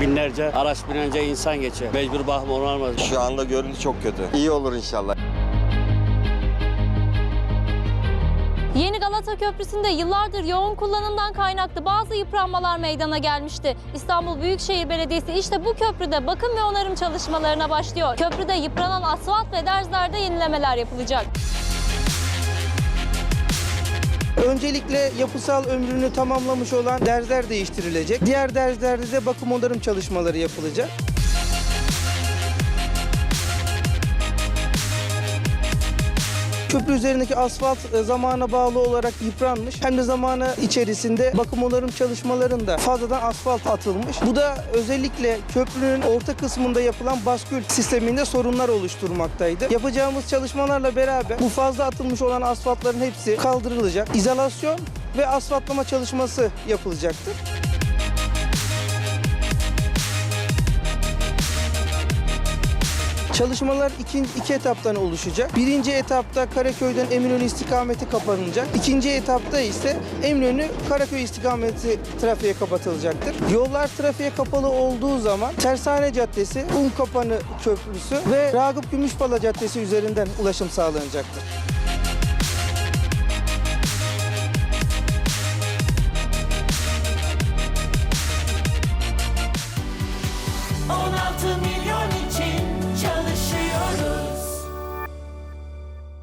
Binlerce araç binence insan geçiyor. Mecbur bakım olmaz. Şu anda görüntü çok kötü. İyi olur inşallah. Yeni Galata Köprüsü'nde yıllardır yoğun kullanımdan kaynaklı bazı yıpranmalar meydana gelmişti. İstanbul Büyükşehir Belediyesi işte bu köprüde bakım ve onarım çalışmalarına başlıyor. Köprüde yıpranan asfalt ve derzlerde yenilemeler yapılacak. Öncelikle yapısal ömrünü tamamlamış olan derzler değiştirilecek. Diğer derzlerde de bakım onarım çalışmaları yapılacak. Köprü üzerindeki asfalt e, zamana bağlı olarak yıpranmış. Hem de zamanı içerisinde bakım onarım çalışmalarında fazladan asfalt atılmış. Bu da özellikle köprünün orta kısmında yapılan baskül sisteminde sorunlar oluşturmaktaydı. Yapacağımız çalışmalarla beraber bu fazla atılmış olan asfaltların hepsi kaldırılacak. İzolasyon ve asfaltlama çalışması yapılacaktır. Çalışmalar iki, iki etaptan oluşacak. Birinci etapta Karaköy'den Eminönü istikameti kapanacak. İkinci etapta ise Eminönü Karaköy istikameti trafiğe kapatılacaktır. Yollar trafiğe kapalı olduğu zaman Tersane Caddesi, Unkapanı Köprüsü ve Ragıp Gümüşpala Caddesi üzerinden ulaşım sağlanacaktır.